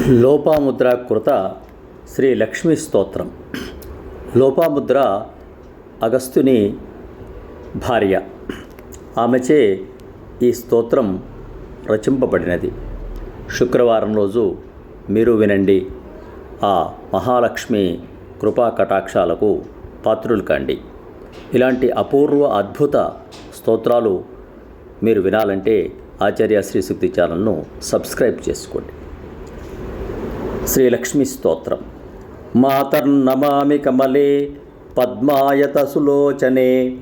లోపాముద్ర కృత శ్రీ లక్ష్మీ స్తోత్రం. లోపాముద్ర అగస్త్యుని భార్య. ఆమెచే ఈ స్తోత్రం రచింపబడినది. శుక్రవారం రోజు మీరు వినండి. ఆ మహాలక్ష్మి కృపా కటాక్షాలకు పాత్రులు కండి. ఇలాంటి అపూర్వ అద్భుత స్తోత్రాలు మీరు వినాలంటే ఆచార్య శ్రీ శక్తి ఛానల్ను సబ్స్క్రైబ్ చేసుకోండి. శ్రీ లక్ష్మీ స్తోత్రం. మాతర్నమామి కమలే పద్మాయత సులోచనే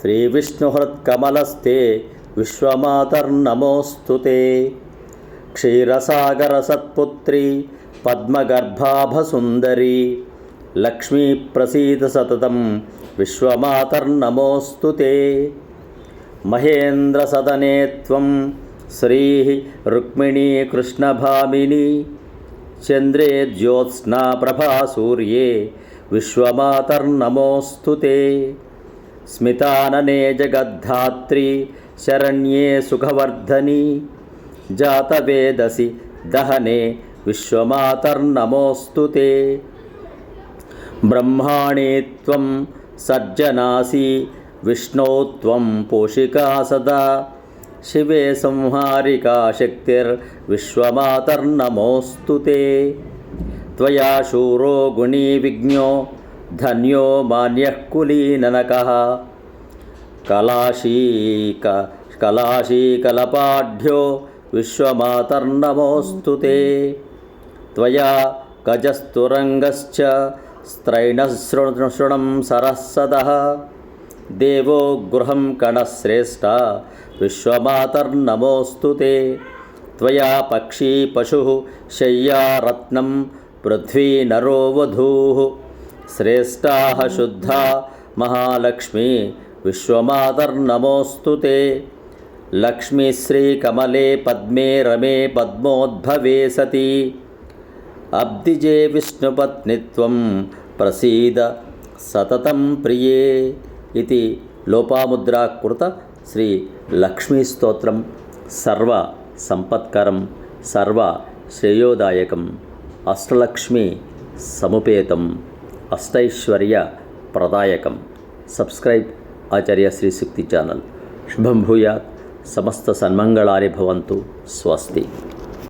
శ్రీ విష్ణుహృత్కమలస్తే విశ్వమాతర్నమోస్తుతే. క్షీరసాగర సత్పుత్రి పద్మగర్భాభసుందరి లక్ష్మీ ప్రసీద సతతం విశ్వమాతర్నమోస్తుతే. మహేంద్ర సదనే త్వం శ్రీ రుక్మిణీ కృష్ణభామిని చంద్రే జ్యోత్స్నా ప్రభా సూర్యే విశ్వమాతర్నమోऽस्तु ते స్మితాననే జగద్ధాత్రి శరణ్యే సుఖవర్ధని జాతవేదసి దహనే విశ్వమాతర్నమోऽस्तु ते బ్రహ్మాణి త్వం సజ్జనాసి విష్ణోత్వం పోషికా సదా. శివే సంహారికా శక్తిర్విశ్వమాతర్నమోऽस्तु ते त्वया शूरो गुणी विज्ञो धन्यो मान्यः कुलीननकः कलाशीक कलाशीकलपाढ्यो विश्वमातर्नमोऽस्तु ते त्वया गजस्तुरङ्गश्च स्त्रैणशृणं सरः सदः देवो गृहं कणश्रेष्ठा विश्वमातर्नमोऽस्तु ते त्वया पक्षी पशुः शय्या रत्नं पृथ्वी नरो वधूः श्रेष्ठाः शुद्धा महालक्ष्मी विश्वमातर्नमोऽस्तु ते लक्ष्मीश्रीकमले पद्मे रमे पद्मोद्भवे सति अब्दिजे विष्णुपत्नित्वं प्रसीद सततं प्रिये ఇది లోపాముద్రాకృత శ్రీ లక్ష్మీస్తోత్రం సర్వ సంపత్కరం సర్వ శ్రేయోదాయకం అష్టలక్ష్మి సముపేతం అష్టైశ్వర్య ప్రదాయకం సబ్స్క్రైబ్ ఆచార్య శ్రీ శక్తి ఛానల్ శుభం భూయాత్ సమస్త సన్మంగళాని భవంతు స్వస్తి